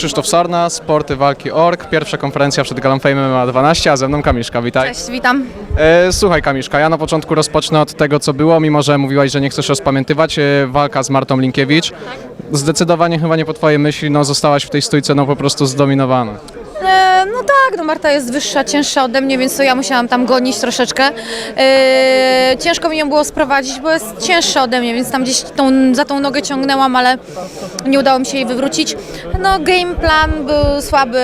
Krzysztof Sarna, Sporty Walki Org, pierwsza konferencja przed Galą Fame MMA 12, a ze mną Kamiszka, witaj. Cześć, witam. E, słuchaj Kamiszka, ja na początku rozpocznę od tego co było, mimo że mówiłaś, że nie chcesz rozpamiętywać, e, walka z Martą Linkiewicz. Zdecydowanie chyba nie po twojej myśli, no zostałaś w tej stójce no po prostu zdominowana. E, no tak, no Marta jest wyższa, cięższa ode mnie, więc to ja musiałam tam gonić troszeczkę. E, ciężko mi ją było sprowadzić, bo jest cięższa ode mnie, więc tam gdzieś tą, za tą nogę ciągnęłam, ale nie udało mi się jej wywrócić. No game plan był słaby,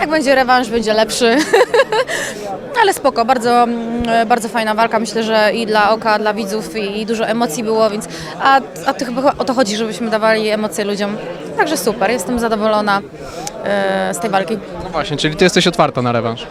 jak będzie rewanż, będzie lepszy. ale spoko, bardzo, mm, bardzo fajna walka, myślę, że i dla oka, dla widzów i, dużo emocji było, więc a, a to chyba o to chodzi, żebyśmy dawali emocje ludziom. Także super, jestem zadowolona e, z tej walki. No właśnie, czyli ty jesteś otwarta na rewanż.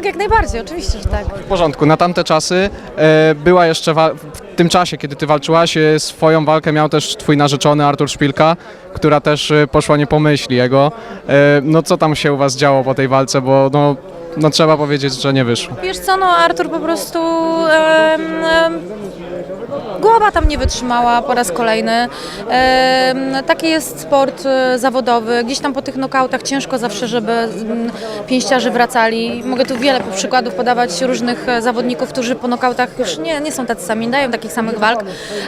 Tak, jak najbardziej, oczywiście, że tak. W porządku, na tamte czasy e, była jeszcze w tym czasie, kiedy ty walczyłaś, e, swoją walkę miał też twój narzeczony Artur Szpilka, która też e, poszła nie po myśli jego. E, no co tam się u was działo po tej walce, bo no, no trzeba powiedzieć, że nie wyszło. Wiesz co, no Artur po prostu em, głowa tam nie wytrzymała po raz kolejny. Em, taki jest sport e, zawodowy. Gdzieś tam po tych nokautach ciężko zawsze, żeby mm, pięściarze wracali. Mogę tu wiele przykładów podawać różnych e, zawodników, którzy po nokautach już nie, nie są tacy sami, nie dają takich samych walk.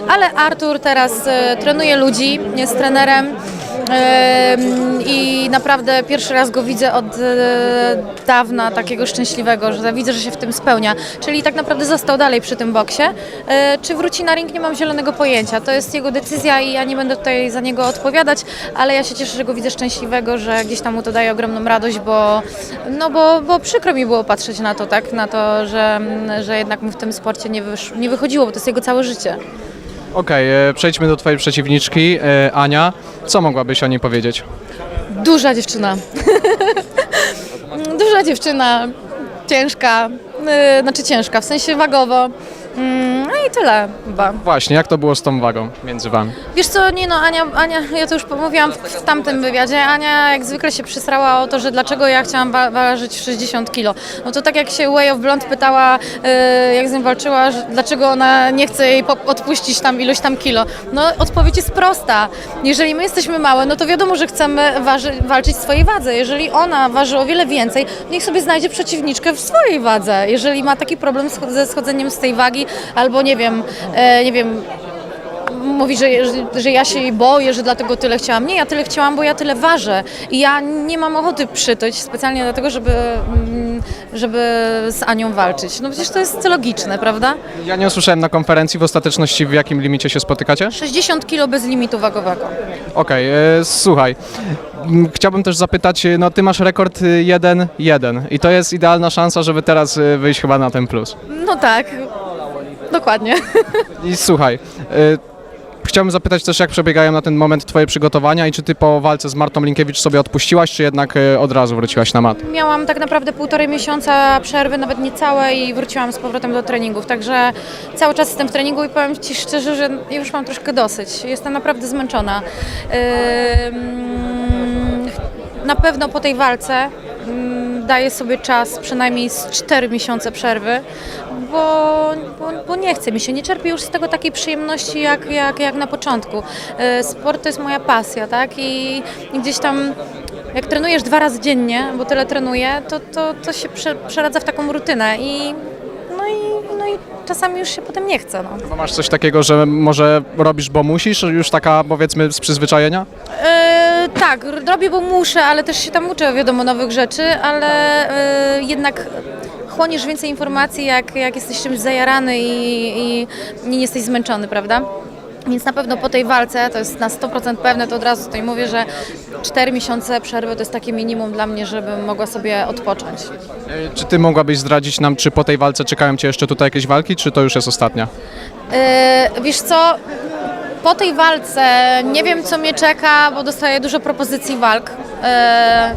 Ale Artur teraz e, trenuje ludzi, jest trenerem. I naprawdę pierwszy raz go widzę od e, dawna takiego szczęśliwego, że widzę, że się w tym spełnia. Czyli tak naprawdę został dalej przy tym boksie. E, Czy wróci na ring, nie mam zielonego pojęcia. To jest jego decyzja i ja nie będę tutaj za niego odpowiadać, ale ja się cieszę, że go widzę szczęśliwego, że gdzieś tam mu to daje ogromną radość, bo, no bo, bo przykro mi było patrzeć na to, tak? Na to, że, że jednak mu w tym sporcie nie, wysz, nie wychodziło, bo to jest jego całe życie. Okej, e, przejdźmy do twojej przeciwniczki, e, Ania. Co mogłabyś o niej powiedzieć? Duża dziewczyna. Duża dziewczyna, ciężka, yy, znaczy ciężka, w sensie wagowo. Mm, No i tyle chyba. Właśnie, jak to było z tą wagą między wami? Wiesz co, nie no, Ania, Ania ja to już mówiłam w, w tamtym wywiadzie, Ania jak zwykle się przysrała o to, że dlaczego ja chciałam wa- ważyć 60 kilo. No to tak jak się Way of Blonde pytała, yy, jak z nim walczyła, że dlaczego ona nie chce jej po- odpuścić tam ilość tam kilo. No odpowiedź jest prosta. Jeżeli my jesteśmy małe, no to wiadomo, że chcemy waży, walczyć w swojej wadze. Jeżeli ona waży o wiele więcej, niech sobie znajdzie przeciwniczkę w swojej wadze. Jeżeli ma taki problem z- ze schodzeniem z tej wagi, albo nie wiem, e, nie wiem, mówi, że, że, że ja się jej boję, że dlatego tyle chciałam. Nie, ja tyle chciałam, bo ja tyle ważę i ja nie mam ochoty przytyć specjalnie dlatego, żeby, mm, żeby z Anią walczyć. No przecież to jest logiczne, prawda? Ja nie usłyszałem na konferencji w ostateczności, w jakim limicie się spotykacie? 60 kilo bez limitu wagowego. Okej, e, słuchaj. m, Chciałbym też zapytać, e, no ty masz rekord e, 1-1 i to jest idealna szansa, żeby teraz e, wyjść chyba na ten plus. No tak, dokładnie. I słuchaj, e, chciałbym zapytać też, jak przebiegają na ten moment twoje przygotowania i czy ty po walce z Martą Linkiewicz sobie odpuściłaś, czy jednak e, od razu wróciłaś na mat? Miałam tak naprawdę półtorej miesiąca przerwy, nawet niecałe i wróciłam z powrotem do treningów, także cały czas jestem w treningu i powiem Ci szczerze, że już mam troszkę dosyć. Jestem naprawdę zmęczona. Ym, Na pewno po tej walce ym, daję sobie czas, przynajmniej z 4 miesiące przerwy, bo, bo, bo nie chce mi się, nie czerpię już z tego takiej przyjemności jak, jak, jak na początku. Yy, Sport to jest moja pasja, tak? I, i gdzieś tam jak trenujesz dwa razy dziennie, bo tyle trenuję, to, to, to się prze, przeradza w taką rutynę i no, i no i czasami już się potem nie chce. No. Masz coś takiego, że może robisz, bo musisz, już taka powiedzmy z przyzwyczajenia? E, tak, robię, bo muszę, ale też się tam uczę, wiadomo, nowych rzeczy, ale e, jednak chłoniesz więcej informacji, jak, jak jesteś czymś zajarany i, i nie jesteś zmęczony, prawda? Więc na pewno po tej walce, to jest na 100% pewne, to od razu tutaj mówię, że 4 miesiące przerwy to jest takie minimum dla mnie, żebym mogła sobie odpocząć. E, Czy ty mogłabyś zdradzić nam, czy po tej walce czekają cię jeszcze tutaj jakieś walki, czy to już jest ostatnia? E, wiesz co, po tej walce nie wiem co mnie czeka, bo dostaję dużo propozycji walk e,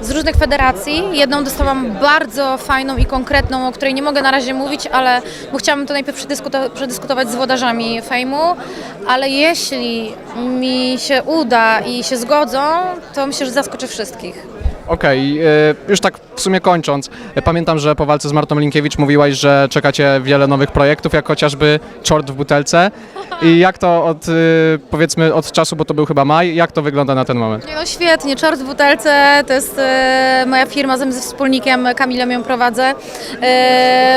z różnych federacji. Jedną dostałam bardzo fajną i konkretną, o której nie mogę na razie mówić, ale bo chciałabym to najpierw przedyskuto- przedyskutować z włodarzami fejmu, ale jeśli mi się uda i się zgodzą, to myślę, że zaskoczę wszystkich. Okej, e, już tak w sumie kończąc, e, pamiętam, że po walce z Martą Linkiewicz mówiłaś, że czekacie wiele nowych projektów, jak chociażby Czort w butelce. I jak to od, e, powiedzmy, od czasu, bo to był chyba maj, jak to wygląda na ten moment? No świetnie, Czort w butelce to jest moja firma, ze ze wspólnikiem Kamilem ją prowadzę.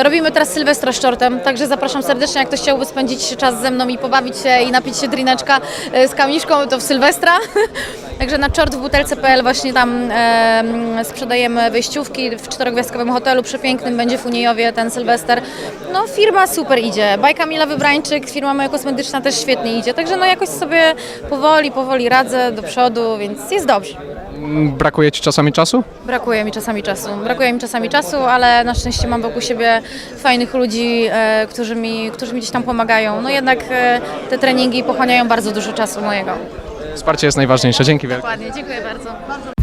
Robimy teraz Sylwestra z Czortem, także zapraszam serdecznie, jak ktoś chciałby spędzić czas ze mną i pobawić się i napić się drineczka z Kamiszką, to w Sylwestra. Także na czortwbutelce.pl właśnie tam e, sprzedajemy wyjściówki w czterogwiazdkowym hotelu przepięknym, będzie w Uniejowie ten Sylwester. No firma super idzie, bajka Mila Wybrańczyk, firma moja kosmetyczna też świetnie idzie, także no jakoś sobie powoli, powoli radzę do przodu, więc jest dobrze. Brakuje Ci czasami czasu? Brakuje mi czasami czasu. Brakuje mi czasami czasu, ale na szczęście mam wokół siebie fajnych ludzi, e, którzy, mi, którzy mi gdzieś tam pomagają. No jednak e, te treningi pochłaniają bardzo dużo czasu mojego. Wsparcie jest najważniejsze. Dzięki wielkie. Dokładnie, dziękuję bardzo.